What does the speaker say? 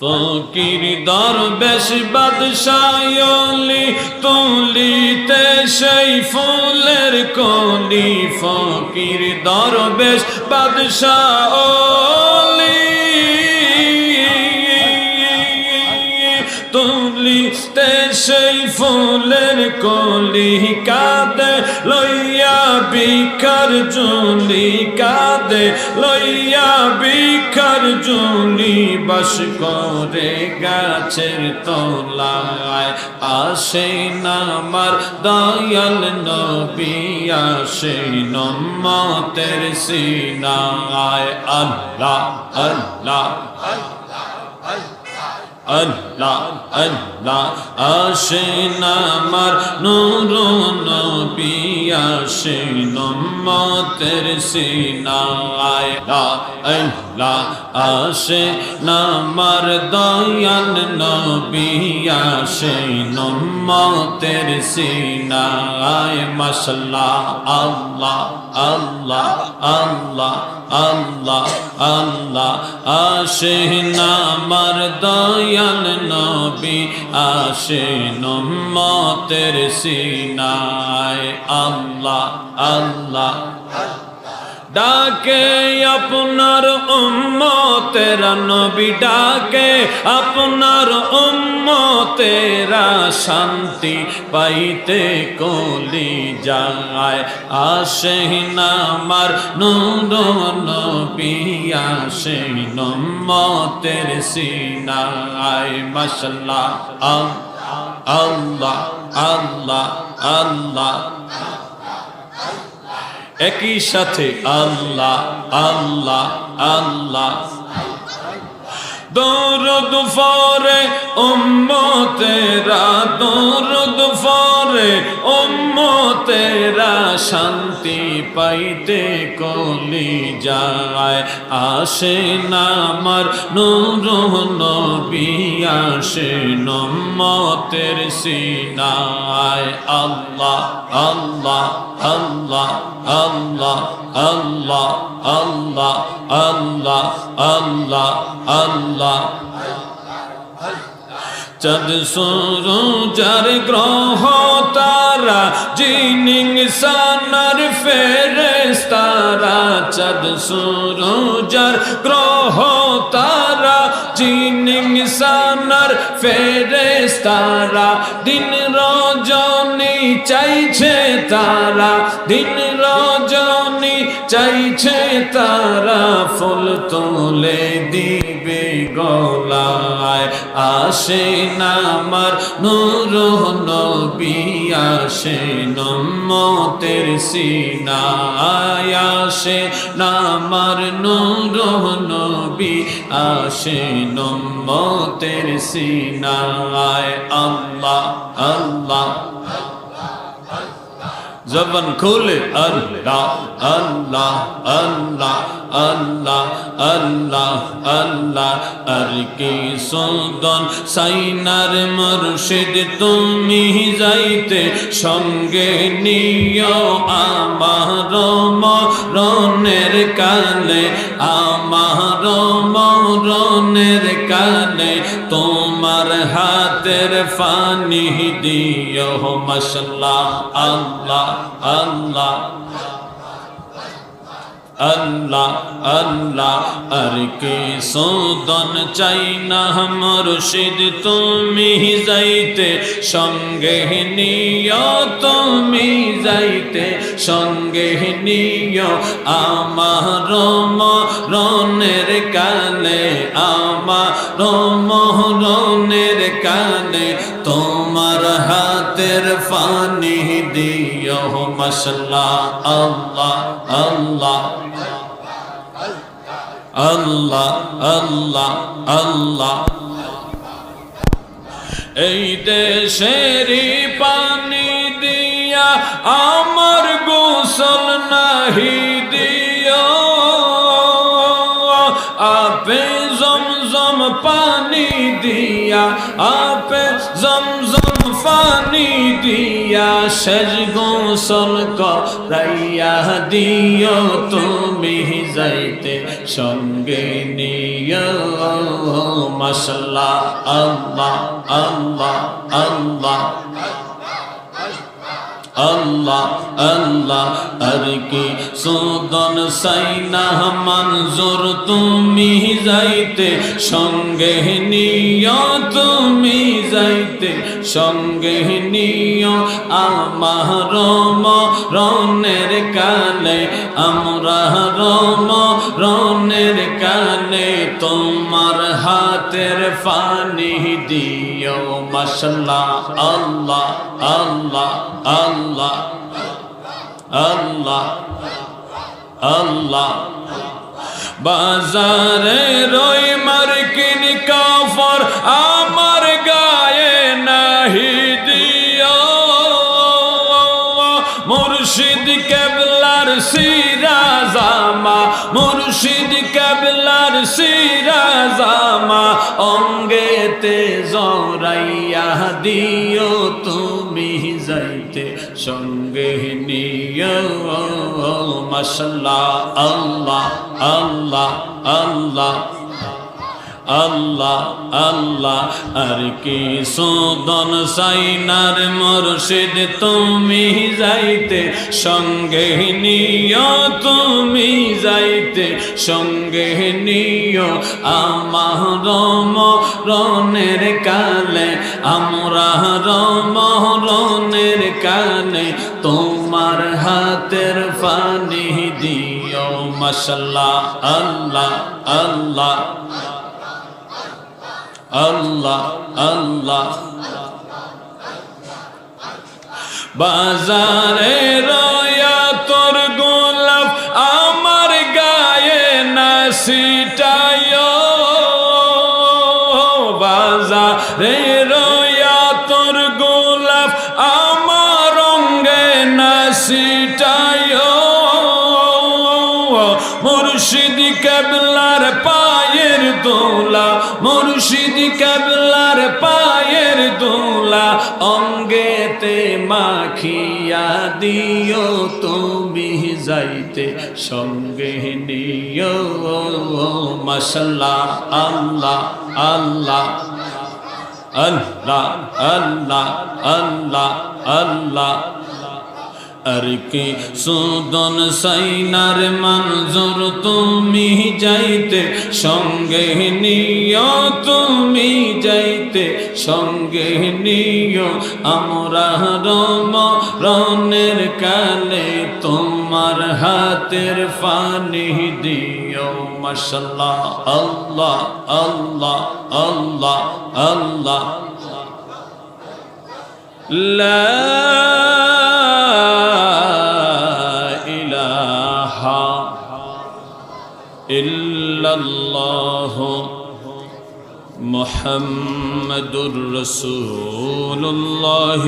ফকির দরবেশ বাদশায়লি তুলিতে সেই ফুলের কলি। ফকির দরবেশ বাদশায়লি তুলিতে সেই ফুলের কলি কাদে, লইয়া বিকার জুলি কাদে, লইয়া বিকার জুলি বাস করে গাছের তলায়। আসে নামার দয়াল নবী, আসে নম্মতের সিনায়। আল্লাহ আল্লাহ আল্লাহ। আল্লাহ আসেন আমার নূর নবী আসেন মতের সিনায়। আল্লাহ আসে নামার দয়াল নবী আসেন মতের সিনায়। মশলা আল্লাহ আল্লাহ আল্লাহ আল্লাহ আল্লাহ আসেন আমার দয়াল দয়াল নবী আসে নমতের সিনায়। আল্লাহ আল্লাহ। ডাকে আপনার উম্মতেরা নবী ডাকে, আপনার উম্মতেরা শান্তি পাইতে কলি যায়। আসে নামার নূর নবী, আসে নম্মতের সিনায়। মশলা আল্লাহ আল্লাহ আল্লাহ। একই সাথে আল্লাহ আল্লাহ আল্লাহ। দরদ ফরে উম্মতেরা দরদ ফরে উম্মতেরা। শান্তি পাইতে কলি যায়। আসে নামার নূর নবী, আসে নম্মতের সিনায়। আল্লাহ আল্লাহ আল্লাহ আল্লাহ আল্লাহ আল্লাহ আল্লাহ আল্লাহ আল্লাহ। চদ সুরু যার গ্রহ তারা, জিনিং সানার ফেরেস তারা চদ সুরু যার গ্রহ তারা, জিনিং সানার ফেরেস তারা দিন রজনী চাইছে তারা, দিন রজনী চাইছে তারা ফুল তোলে দিবে গলায়। আসে নামার নূর নবী, আসে নম্মতের সিনায়। আসে নামার নূর নবী, আসে নম্মতের সিনায়। আল্লাহ আল্লাহ জবান খুলে আল্লাহ আল্লাহ আল্লাহ আল্লাহ আল্লাহ আল্লাহ। আর কি সুদন সাইনার মুর্শিদ, তুমি যাইতে সঙ্গে নিও আমার মরণের কালে, আমার মরণের কালে তোমার হাতের ফানি দিও মশলা আল্লাহ আল্লাহ আল্লাহ আল্লাহ আর কে সোদন চাই না মুর্শিদ তুমি যাইতে সঙ্গে নিও তুমি যাইতে সঙ্গে নিও আমার মরণের কালে আমার মরণের কালে তোমার হাতের ফানি দিও মশলা আল্লাহ আল্লাহ আল্লাহ আল্লাহ আল্লাহ। এই দেশেরই পানি দিয়া আমার গোসল নাহি দিও আপে জমজ জমজম পানি দিয়া আপে জমজম পানি দিয়া শেষ গোসল করাইয়া দিও তুমি যাইতে সঙ্গে নিয় মশলা আল্লাহ আল্লাহ আল্লাহ আল্লাহ আল্লাহ, আর কি সুদন সাইনা মঞ্জুর, তুমি যাইতে, সঙ্গে নিয় তুমি যাইতে, সঙ্গে নিয় আমার রনের কালে, আমরা রম রনের কালে, তোমার হাতের পানি দিও মশলা আল্লাহ আল্লাহ আল্লাহ। আল্লাহ আল্লাহ বাজারে রই মার্কিন কাফর, আমার গায়ে নাহি দিও। মুর্শিদ কেবলার সিরা জামা, মুর্শিদ কেবলার সিরা জামা, অঙ্গেতে জরাইয়া দিও তুমি যাইতে। সঙ্গে নিয় মশলা আল্লাহ আল্লাহ আল্লাহ আল্লাহ আল্লাহ। আর কি সুদন সাইনার মুর্শিদ, তুমি যাইতে। সঙ্গে নিয়, তুমি যাইতে। সঙ্গে নিয়, আমার রনের কালে আমরা আল্লাহ আল্লাহ আল্লাহ আল্লাহ। বাজারে রয়া তোর গোলাপ, আমার গায়ে না সিটায় বাজারে রয়া তোর গোলাপ, আমার অঙ্গে না দোলা মুর্শিদ কেবলার পায়ের দোলা, অঙ্গেতে মাখিয়া দিও তুমি যাইতে, সঙ্গে নিও মশলা আল্লাহ আল্লাহ আল্লাহ আল্লাহ আল্লাহ আল্লাহ আর কি সুদন সাইনার মঞ্জুর, তুমি যাইতে, সঙ্গে নিয় তুমি যাইতে, সঙ্গে নিয় আমরা রম রনের কালে তোমার হাতের পানি দিও মশলা আল্লাহ আল্লাহ আল্লাহ আল্লাহ। لا محمد رسول الله.